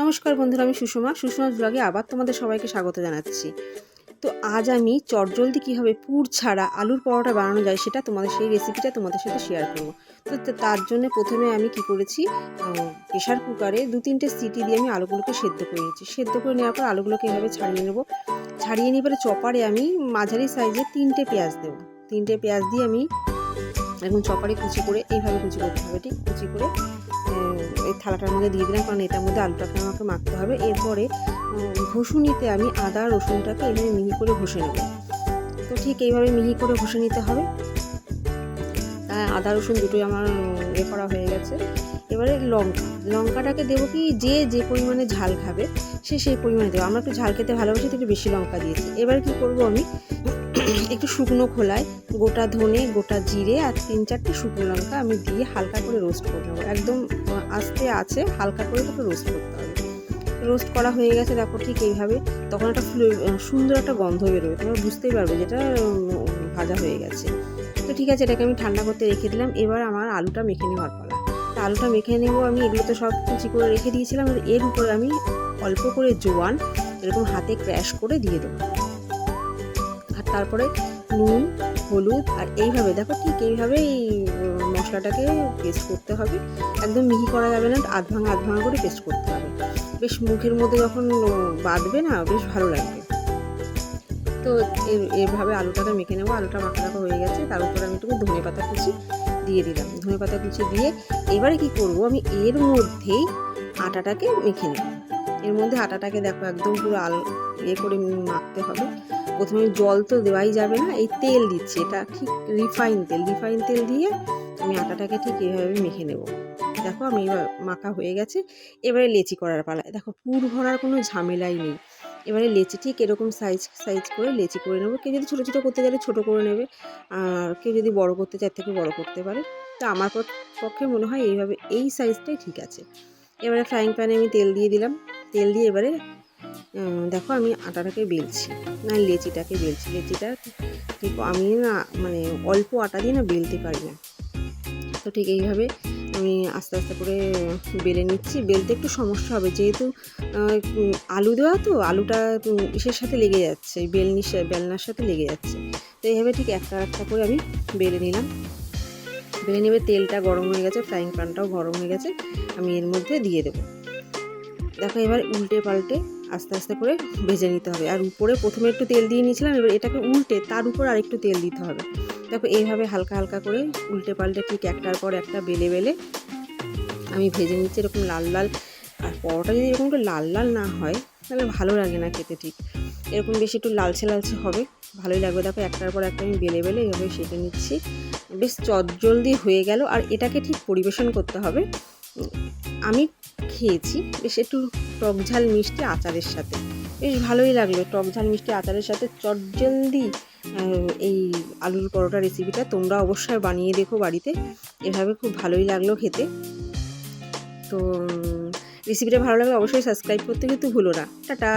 নমস্কার বন্ধুরা, আমি সুষমা। সুষমা ব্লগে আবার তোমাদের সবাইকে স্বাগত জানাচ্ছি। তো আজ আমি চটজলদি কীভাবে পুর ছাড়া আলুর পরোটা বানানো যায় সেটা তোমাদের, সেই রেসিপিটা তোমাদের সাথে শেয়ার করব। তো তার জন্য প্রথমে আমি কি করেছি প্রেশার কুকারে দু তিনটে সিটি দিয়ে আমি আলুগুলোকে সেদ্ধ করে নিয়েছি। সেদ্ধ করে নেওয়ার পর আলুগুলোকে এভাবে ছাড়িয়ে নেব। ছাড়িয়ে নিয়ে পরে চপারে আমি মাঝারি সাইজে তিনটে পেঁয়াজ দেবো। তিনটে পেঁয়াজ দিয়ে আমি এখন চপারে কুচি করে, এইভাবে কুচি করতে হবে, ঠিক? কুচি করে থালাটার মধ্যে দিয়ে দিলাম, কারণ এটার মধ্যে আলুটাকে আমাকে মাখতে হবে। এরপরে ঘষুনিতে আমি আদা, রসুনটাকে এইভাবে মিহি করে ঘষে নেব। তো ঠিক এইভাবে মিহি করে ঘষে নিতে হবে। আদা, রসুন দুটোই আমার এ করা হয়ে গেছে। এবারে লঙ্কা। লঙ্কাটাকে দেবো কি, যে যে পরিমাণে ঝাল খাবে, সে সেই পরিমাণে দেবো। আমরা একটু ঝাল খেতে ভালোবাসি একটু বেশি লঙ্কা দিয়েছি। এবার কি করব আমি? একটু শুকনো খোলায় গোটা ধনে, গোটা জিরে আর তিন চারটে শুকনো লঙ্কা আমি দিয়ে হালকা করে রোস্ট করে একদম আস্তে আছে, হালকা করে তাকে রোস্ট করতে হবে। রোস্ট করা হয়ে গেছে, দেখো ঠিক এইভাবে। তখন একটা সুন্দর একটা গন্ধ বেরোবে। তোমরা বুঝতেই পারবে যেটা ভাজা হয়ে গেছে। তো ঠিক আছে, এটাকে আমি ঠান্ডা করতে রেখে দিলাম। এবার আমার আলুটা মেখে নেওয়ার পালা। তা আলুটা মেখে নেব, আমি এগুলো তো সব কুচি করে রেখে দিয়েছিলাম। এর উপরে আমি অল্প করে জোয়ান, এরকম হাতে ক্র্যাশ করে দিয়ে দেবো। তারপরে নুন, হলুদ আর এইভাবে, দেখো ঠিক এইভাবে এই মশলাটাকে পেস্ট করতে হবে। একদম মিহি করা যাবে না, আধ ভাঙা আধ ভাঙা করে পেস্ট করতে হবে। বেশ মুখের মধ্যে যখন বাঁধবে না, বেশ ভালো লাগবে। তো এভাবে আলুটাকে মেখে নেব। আলুটা মাখা রাখা হয়ে গেছে, তার উপরে আমি একটু ধনে পাতা কুচি দিয়ে দিলাম। ধনে পাতা কুচি দিয়ে এবারে কি করব, আমি এর মধ্যেই আটাটাকে মেখে নেব। এর মধ্যে আটাটাকে দেখো একদম পুরো আল ইয়ে করে মাখতে হবে। প্রথমে জল তো দেওয়াই যাবে না, এই তেল দিচ্ছি, এটা ঠিক রিফাইন তেল রিফাইন তেল দিয়ে আমি আটাটাকে ঠিক এইভাবে মেখে নেব। দেখো আমি এবার মাখা হয়ে গেছে, এবারে লেচি করার পালায় দেখো পুর ভরার কোনো ঝামেলাই নেই। এবারে লেচি ঠিক এরকম সাইজ সাইজ করে লেচি করে নেব। কেউ যদি ছোটো ছোটো করতে চাইলে ছোটো করে নেবে। আর কেউ যদি বড় করতে চায় থেকে বড় করতে পারে। তো আমার পক- পক্ষে মনে হয় এইভাবে এই সাইজটাই ঠিক আছে। এবারে ফ্রাইং প্যানে আমি তেল দিয়ে দিলাম। তেল দিয়ে এবারে দেখো আমি আটাটাকে বেলছি। না, লেচিটাকে বেলছি। লেচিটা ঠিক আমি না মানে অল্প আটা দিয়ে না বেলতে পারি না। তো ঠিক এইভাবে আমি আস্তে আস্তে করে বেলে নিচ্ছি। বেলতে একটু সমস্যা হবে। যেহেতু আলু দেওয়া তো, আলুটা ইসের সাথে লেগে যাচ্ছে। বেলনির সা- বেলনার সাথে লেগে যাচ্ছে। তো এইভাবে ঠিক একটা একটা করে আমি বেলে নিলাম। বেলে নেবে তেলটা গরম হয়ে গেছে। ফ্রাইং প্যানটাও গরম হয়ে গেছে। আমি এর মধ্যে দিয়ে দেবো। দেখো এবার উল্টে পাল্টে আস্তে আস্তে করে ভেজে নিতে হবে। আর উপরে প্রথমে একটু তেল দিয়ে নিয়েছিলাম, এবার এটাকে উল্টে তার উপর আরেকটু তেল দিতে হবে। দেখো এইভাবে হালকা হালকা করে উল্টে পাল্টে ঠিক একটার পর একটা বেলে বেলে আমি ভেজে নিচ্ছি এরকম লাল লাল। আর পরোটা যদি এরকম একটু লাল লাল না হয়, তাহলে ভালো লাগে না খেতে ঠিক। এরকম বেশি একটু লালচে লালচে হবে, ভালোই লাগবে। দেখো একটার পর একটা আমি বেলে বেলে এইভাবে সেঁকে নিচ্ছি। বেশ চটজলদি হয়ে গেল। আর এটাকে ঠিক পরিবেশন করতে হবে। আমি খেয়েছি। বেশ একটু টক ঝাল মিষ্টি আচারের সাথে। বেশ ভালোই লাগল টক ঝাল মিষ্টি আচারের সাথে। চটজলদি এই আলুর পরোটা রেসিপিটা তোমরা অবশ্যই বানিয়ে দেখো বাড়িতে। এভাবে খুব ভালোই লাগল খেতে। তো রেসিপিটা ভালো লাগলে অবশ্যই সাবস্ক্রাইব করতে কিন্তু ভুলো না। টাটা!